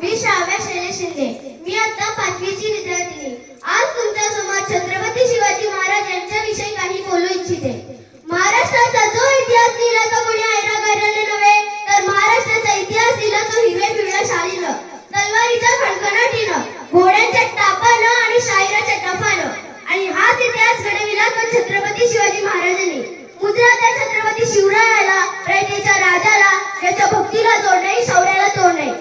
मी Shravya Shelley Shinde. मी आता पाचवीची विद्यार्थिनी. आज तुमच्यासमोर छत्रपती शिवाजी महाराज यांच्याविषयी काही बोलू इच्छिते. महाराष्ट्राचा जो इतिहास लिहिला तो कोणी ऐरा गैराने नव्हे? तर महाराष्ट्राचा इतिहास लिहिला तो हिरव्या पिवळ्या शालीनं तलवारीच्या खणखणाटीनं घोड्यांच्या टापानं आणि शायराच्या टफानं आणि हाच इतिहास घडविला तो छत्रपती शिवाजी महाराजांनी. मुद्रा त्या छत्रपती शिवरायाला रयतेच्या राजाला त्याच्या भक्तीला जोड नाही शौर्याला तोड नाही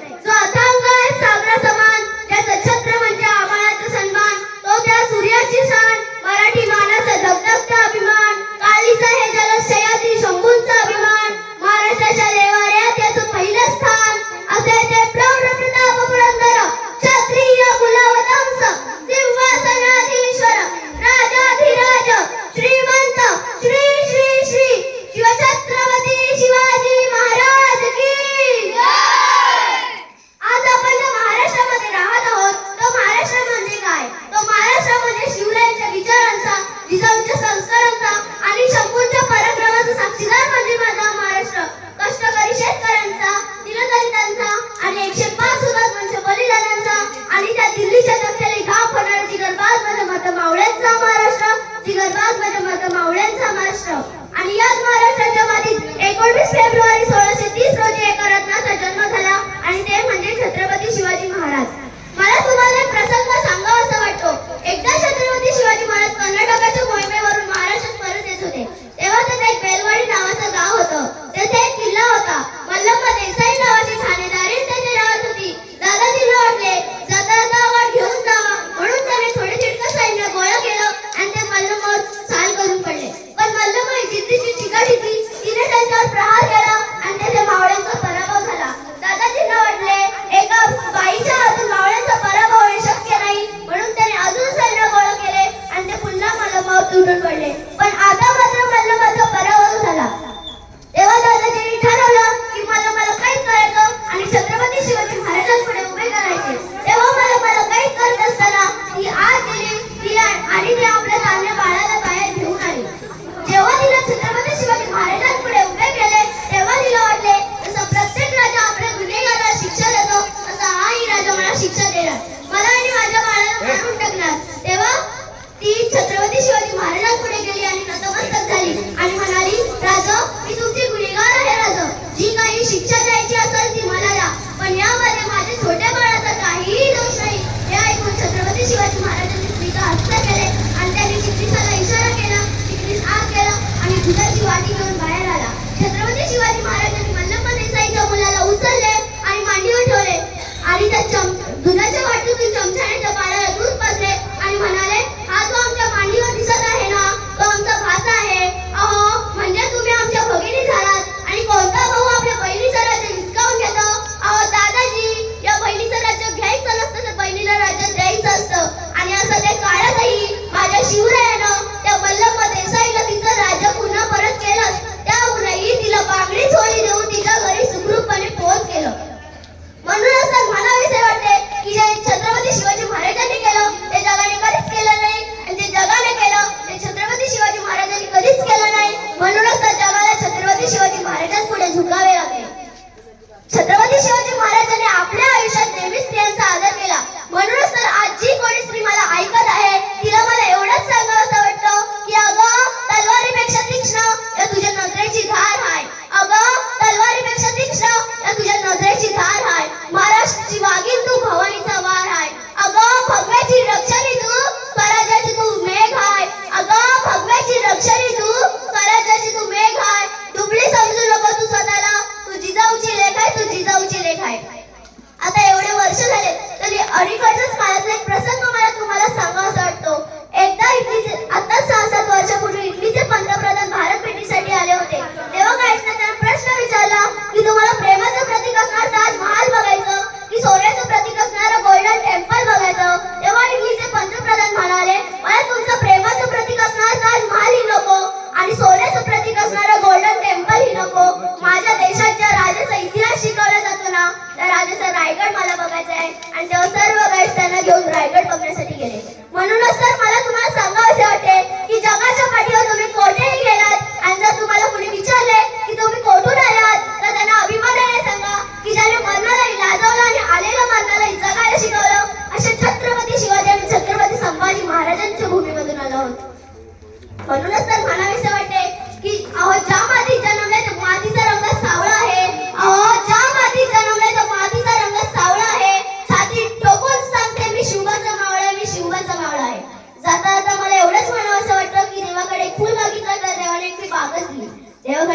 Agriculture's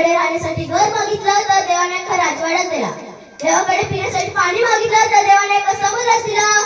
देवाकडे राहण्यासाठी घर मागितलं तर देवाने एका राजवाड्यात दिला. देवाकडे पिण्यासाठी पाणी मागितलं तर देवाने एका समुद्रात दिला.